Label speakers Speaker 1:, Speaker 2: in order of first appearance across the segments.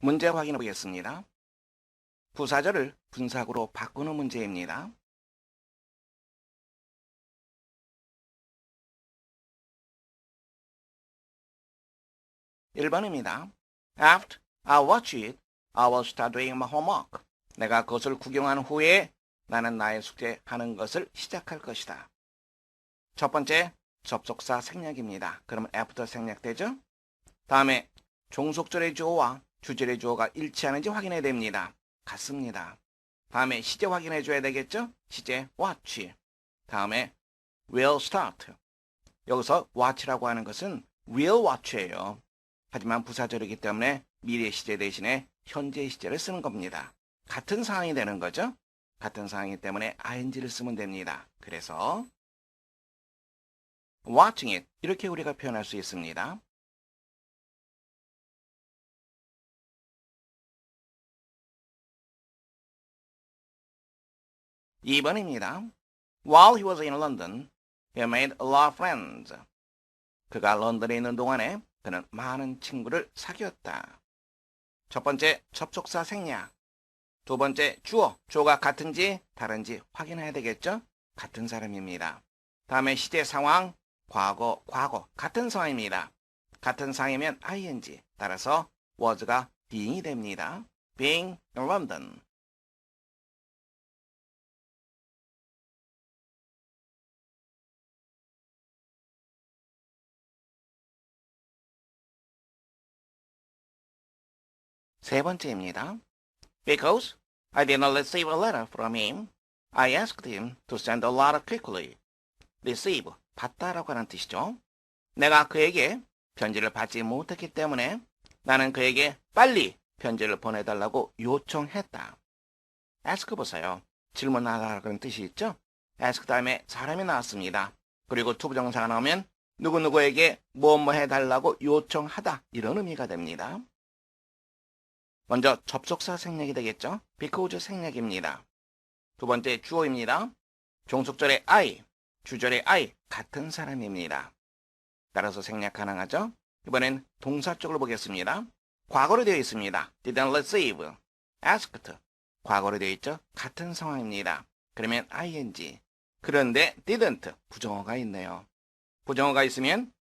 Speaker 1: 문제 확인해 보겠습니다. 부사절을 분사구로 바꾸는 문제입니다. 1번입니다. After I watch it, I will start doing my homework. 내가 그것을 구경한 후에 나는 나의 숙제하는 것을 시작할 것이다. 첫 번째, 접속사 생략입니다. 그러면 after 생략되죠? 다음에 종속절의 주어와 주절의 주어가 일치하는지 확인해야 됩니다. 같습니다. 다음에 시제 확인해 줘야 되겠죠? 시제 watch. 다음에 will start. 여기서 watch라고 하는 것은 will watch예요. 하지만 부사절이기 때문에 미래 시제 대신에 현재 시제를 쓰는 겁니다. 같은 상황이 되는 거죠. 같은 상황이기 때문에 ing를 쓰면 됩니다. 그래서 watching it 이렇게 우리가 표현할 수 있습니다. (2번입니다) While he was in London, he made a lot of friends. 그가 런던에 있는 동안에 그는 많은 친구를 사귀었다. 첫 번째 접속사 생략. 두 번째 주어, 주어가 같은지 다른지 확인해야 되겠죠? 같은 사람입니다. 다음에 시제 상황, 과거, 과거 같은 상황입니다. 같은 상황이면 ing, 따라서 was가 being이 됩니다. being in London. 세 번째입니다. Because I did not receive a letter from him, I asked him to send a letter quickly. receive, 받다라고 하는 뜻이죠. 내가 그에게 편지를 받지 못했기 때문에 나는 그에게 빨리 편지를 보내달라고 요청했다. ask 보세요. 질문하다라는 뜻이 있죠? ask 다음에 사람이 나왔습니다. 그리고 투부정사가 나오면 누구누구에게 뭐뭐 해달라고 요청하다 이런 의미가 됩니다. 먼저 접속사 생략이 되겠죠? because 생략입니다. 두 번째 주어입니다. 종속절의 I, 주절의 I 같은 사람입니다. 따라서 생략 가능하죠? 이번엔 동사 쪽을 보겠습니다. 과거로 되어 있습니다. didn't receive, asked. 과거로 되어 있죠? 같은 상황입니다. 그러면 ing. 그런데 didn't 부정어가 있네요. 부정어가 있으면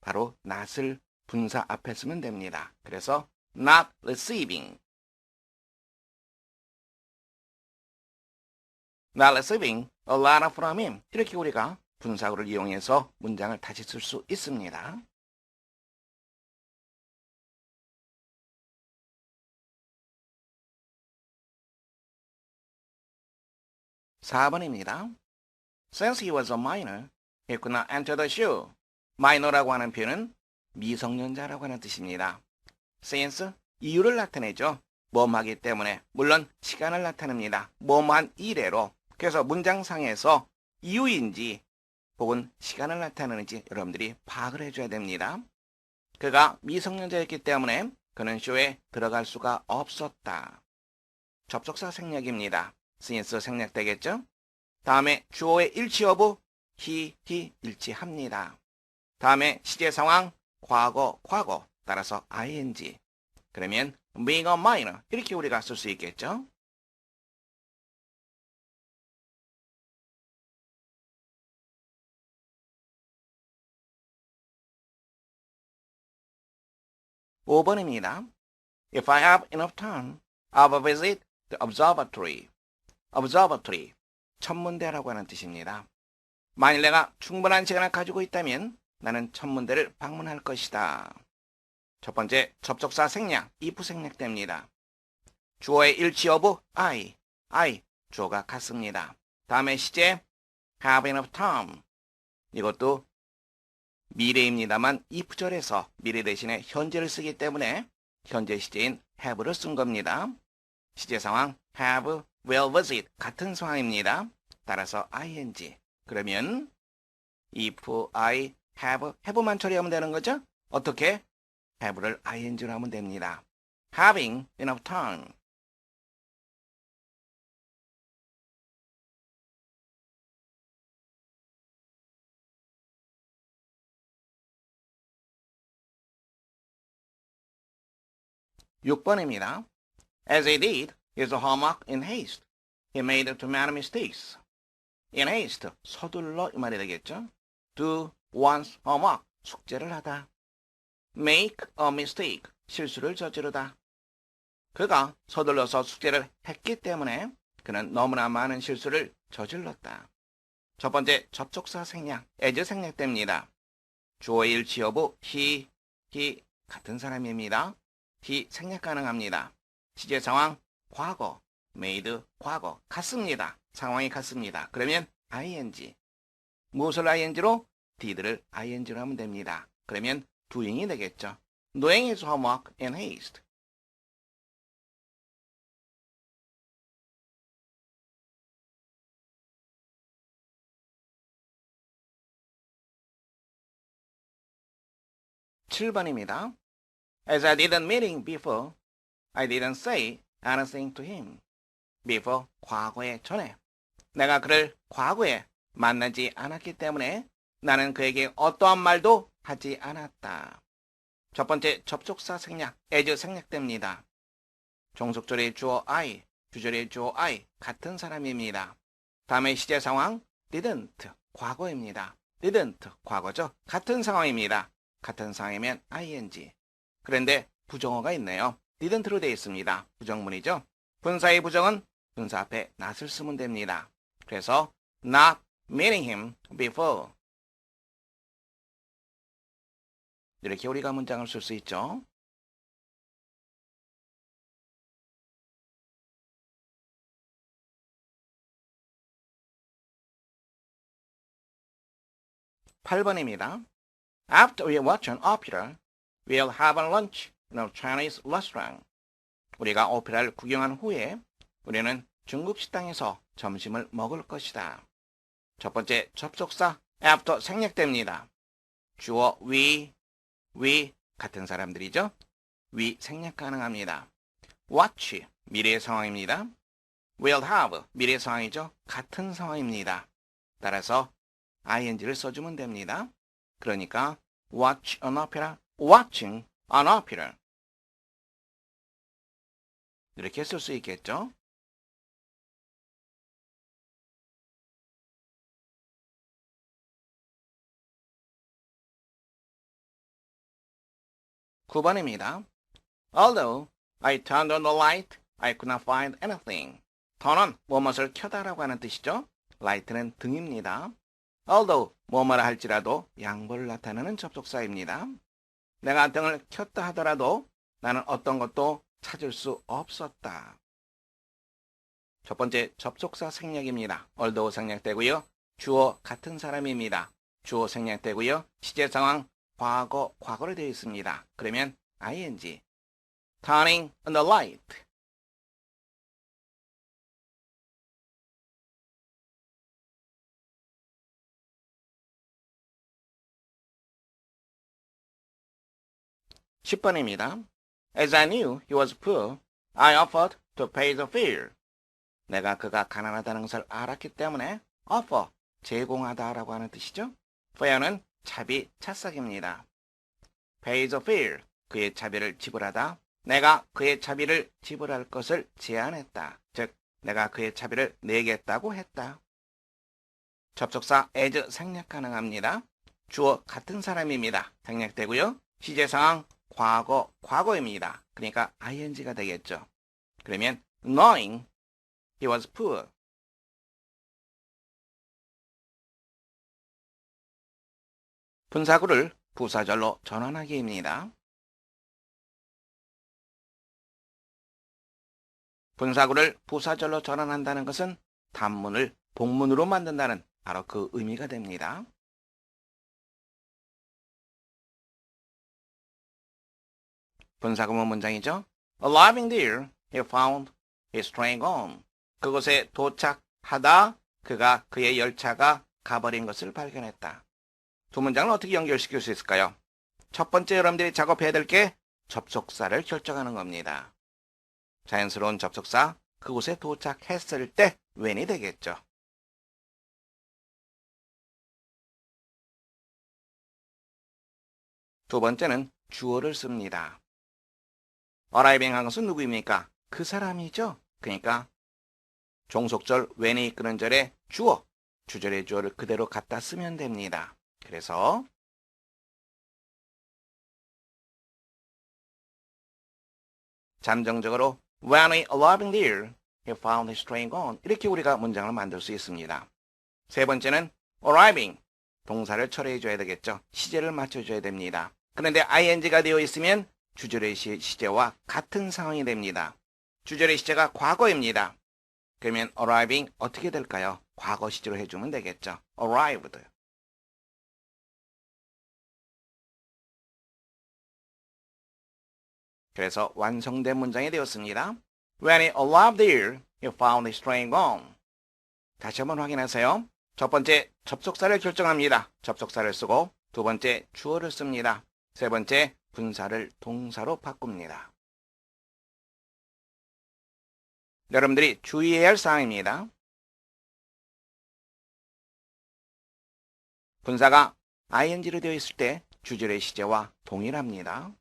Speaker 1: 바로 not을 분사 앞에 쓰면 됩니다. 그래서 not receiving. not receiving a letter from him. 이렇게 우리가 분사구를 이용해서 문장을 다시 쓸 수 있습니다. (4번입니다) Since he was a minor, he could not enter the show. 마이너라고 하는 표현은 미성년자라고 하는 뜻입니다. Since 이유를 나타내죠. 뭐뭐하기 때문에 물론 시간을 나타냅니다. 뭐뭐한 이래로 그래서 문장상에서 이유인지 혹은 시간을 나타내는지 여러분들이 파악을 해줘야 됩니다. 그가 미성년자였기 때문에 그는 쇼에 들어갈 수가 없었다. 접속사 생략입니다. since 생략되겠죠? 다음에 주어의 일치 여부 he, he 일치합니다. 다음에 시제 상황 과거, 과거 따라서 ing. 그러면 being a minor 이렇게 우리가 쓸 수 있겠죠? (5번입니다) If I have enough time, I will visit the observatory. observatory, 천문대라고 하는 뜻입니다. 만일 내가 충분한 시간을 가지고 있다면 나는 천문대를 방문할 것이다. 첫 번째, 접속사 생략, if 생략됩니다. 주어의 일치 여부, I, I, 주어가 같습니다. 다음에 시제, have enough time. 이것도 미래입니다만 if절에서 미래 대신에 현재를 쓰기 때문에 현재 시제인 have를 쓴 겁니다. 시제 상황, have, will visit 같은 상황입니다. 따라서 ing. 그러면 if I have, have만 처리하면 되는 거죠? 어떻게? have를 ing로 하면 됩니다. having enough time. 6번입니다. As he did his homework in haste, he made too many mistakes. In haste, 서둘러 이 말이 되겠죠. Do one's homework, 숙제를 하다. Make a mistake, 실수를 저지르다. 그가 서둘러서 숙제를 했기 때문에 그는 너무나 많은 실수를 저질렀다. 첫 번째 접촉사 생략, as 생략됩니다. 주어의 일치 여부 he, he 같은 사람입니다. he 생략 가능합니다. 시제 상황 과거, made 과거 같습니다. 상황이 같습니다. 그러면 ing 무엇을 ing로? did를 ing로 하면 됩니다. 그러면 doing이 되겠죠. Doing his homework in haste. 7번입니다. As I didn't meet him before, I didn't say anything to him. before, 과거에 전에. 내가 그를 과거에 만나지 않았기 때문에 나는 그에게 어떠한 말도 하지 않았다. 첫 번째 접촉사 생략, as 생략됩니다. 종속절의 주어 I, 주절의 주어 I 같은 사람입니다. 다음의 시제 상황 didn't 과거입니다. didn't 과거죠. 같은 상황입니다. 같은 상황이면 ing. 그런데 부정어가 있네요. didn't로 되어 있습니다. 부정문이죠. 분사의 부정은 분사 앞에 not을 쓰면 됩니다. 그래서 not meeting him before. 이렇게 우리가 문장을 쓸 수 있죠. (8번입니다) After we watch an opera, we'll have a lunch in a Chinese restaurant. 우리가 오페라를 구경한 후에 우리는 중국 식당에서 점심을 먹을 것이다. 첫 번째 접속사 after 생략됩니다. 주어 we, we 같은 사람들이죠. we 생략 가능합니다. watch 미래의 상황입니다. will have 미래 상황이죠. 같은 상황입니다. 따라서 ing를 써주면 됩니다. 그러니까 watch an opera, watching an opera. 이렇게 쓸 수 있겠죠? (9번입니다) Although I turned on the light, I could not find anything. 턴은 무엇을 켜다라고 하는 뜻이죠. light는 등입니다. although 뭐뭐라 할지라도 양보를 나타내는 접속사입니다. 내가 등을 켰다 하더라도 나는 어떤 것도 찾을 수 없었다. 첫 번째 접속사 생략입니다. although 생략되고요. 주어 같은 사람입니다. 주어 생략되고요. 시제 상황 과거 과거로 되어 있습니다. 그러면 ing turning on the light 10번입니다. As I knew he was poor, I offered to pay the fare. 내가 그가 가난하다는 것을 알았기 때문에 offer, 제공하다라고 하는 뜻이죠. fare는 차비, 차싹입니다. pay the fare, 그의 차비를 지불하다. 내가 그의 차비를 지불할 것을 제안했다. 즉, 내가 그의 차비를 내겠다고 했다. 접속사 as 생략 가능합니다. 주어 같은 사람입니다. 생략되고요. 시제 상황 과거, 과거입니다. 그러니까 ing가 되겠죠. 그러면 knowing he was poor. 분사구를 부사절로 전환하기입니다. 분사구를 부사절로 전환한다는 것은 단문을 복문으로 만든다는 바로 그 의미가 됩니다. 분사구문 문장이죠. Arriving there, he found his train gone. 그곳에 도착하다 그가 그의 열차가 가버린 것을 발견했다. 두 문장을 어떻게 연결시킬 수 있을까요? 첫 번째 여러분들이 작업해야 될 게 접속사를 결정하는 겁니다. 자연스러운 접속사, 그곳에 도착했을 때 when이 되겠죠. 두 번째는 주어를 씁니다. arriving 한 것은 누구입니까? 그 사람이죠. 그러니까 종속절 when이 이끄는 절에 주어, 주절의 주어를 그대로 갖다 쓰면 됩니다. 그래서 잠정적으로 When he arriving there, he found his train gone. 이렇게 우리가 문장을 만들 수 있습니다. 세 번째는 arriving, 동사를 처리해줘야 되겠죠. 시제를 맞춰줘야 됩니다. 그런데 ing가 되어 있으면 주절의 시, 시제와 같은 상황이 됩니다. 주절의 시제가 과거입니다. 그러면 arriving 어떻게 될까요? 과거 시제로 해주면 되겠죠. arrived. 그래서 완성된 문장이 되었습니다. When he arrived there, he found his train gone. 다시 한번 확인하세요. 첫 번째, 접속사를 결정합니다. 접속사를 쓰고 두 번째, 주어를 씁니다. 세 번째, 분사를 동사로 바꿉니다. 여러분들이 주의해야 할 사항입니다. 분사가 ing로 되어 있을 때 주절의 시제와 동일합니다.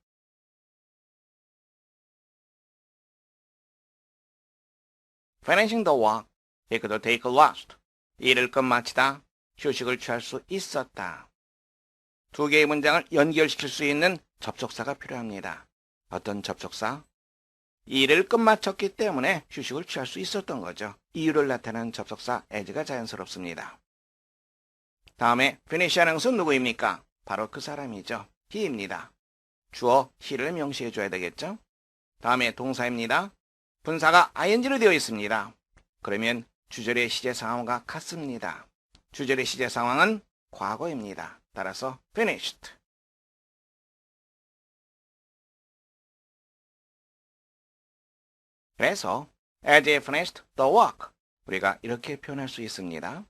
Speaker 1: Finishing the walk, he could take a rest. 일을 끝마치다 휴식을 취할 수 있었다. 두 개의 문장을 연결시킬 수 있는 접속사가 필요합니다. 어떤 접속사? 일을 끝마쳤기 때문에 휴식을 취할 수 있었던 거죠. 이유를 나타내는 접속사 as가 자연스럽습니다. 다음에 finish 하는 것은 누구입니까? 바로 그 사람이죠. he입니다. 주어 he를 명시해 줘야 되겠죠? 다음에 동사입니다. 분사가 ing로 되어 있습니다. 그러면 주절의 시제 상황과 같습니다. 주절의 시제 상황은 과거입니다. 따라서 finished. 그래서 as he finished the work 우리가 이렇게 표현할 수 있습니다.